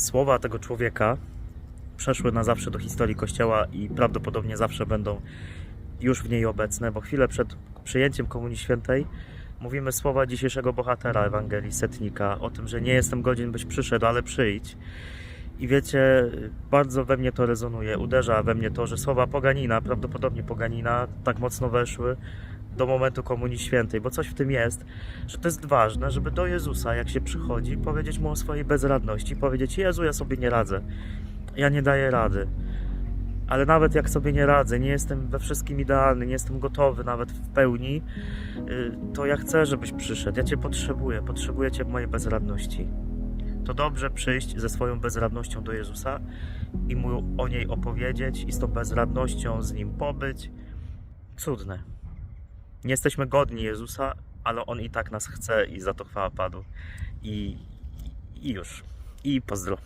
Słowa tego człowieka przeszły na zawsze do historii Kościoła i prawdopodobnie zawsze będą już w niej obecne, bo chwilę przed przyjęciem Komunii Świętej mówimy słowa dzisiejszego bohatera Ewangelii Setnika o tym, że nie jestem godzien, byś przyszedł, ale przyjdź. I wiecie, bardzo we mnie to rezonuje, uderza we mnie to, że słowa poganina, prawdopodobnie poganina, tak mocno weszły do momentu Komunii Świętej, bo coś w tym jest, że to jest ważne, żeby do Jezusa, jak się przychodzi, powiedzieć Mu o swojej bezradności, powiedzieć, Jezu, ja sobie nie radzę, ja nie daję rady. Ale nawet jak sobie nie radzę, nie jestem we wszystkim idealny, nie jestem gotowy nawet w pełni, y, to ja chcę, żebyś przyszedł. Ja Cię potrzebuję, potrzebuję Cię w mojej bezradności. To dobrze przyjść ze swoją bezradnością do Jezusa i Mu o niej opowiedzieć i z tą bezradnością z Nim pobyć. Cudne. Nie jesteśmy godni Jezusa, ale On i tak nas chce i za to chwała Panu. I, i już. I pozdro.